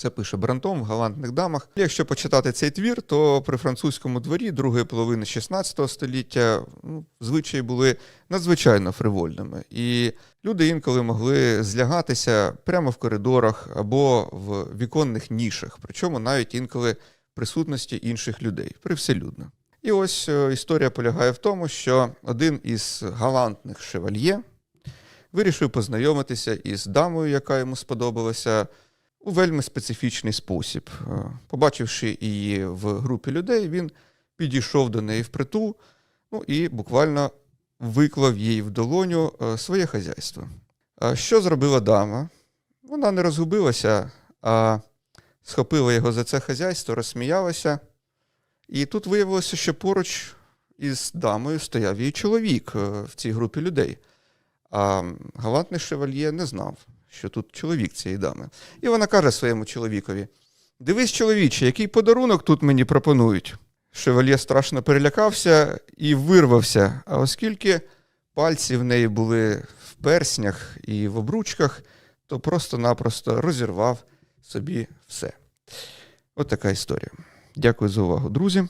Це пише Брантом в галантних дамах. Якщо почитати цей твір, то при французькому дворі другої половини 16 століття ну, звичаї були надзвичайно фривольними. І люди інколи могли злягатися прямо в коридорах або в віконних нішах, причому навіть інколи присутності інших людей, привселюдно. І ось е, історія полягає в тому, що один із галантних шевальє вирішив познайомитися із дамою, яка йому сподобалася, у вельми специфічний спосіб. Е, Побачивши її в групі людей, він підійшов до неї впритул ну, і буквально виклав їй в долоню е, своє хазяйство. Що зробила дама? Вона не розгубилася, а схопила його за це хазяйство, розсміялася. І тут виявилося, що поруч із дамою стояв її чоловік е, в цій групі людей. А галантний шевальє не знав, що тут чоловік цієї дами. І вона каже своєму чоловікові: Дивись, чоловіче, який подарунок тут мені пропонують. Шевальє страшно перелякався і вирвався. А оскільки пальці в неї були в перснях і в обручках, то просто-напросто розірвав собі все. От така історія. Дякую за увагу, друзі.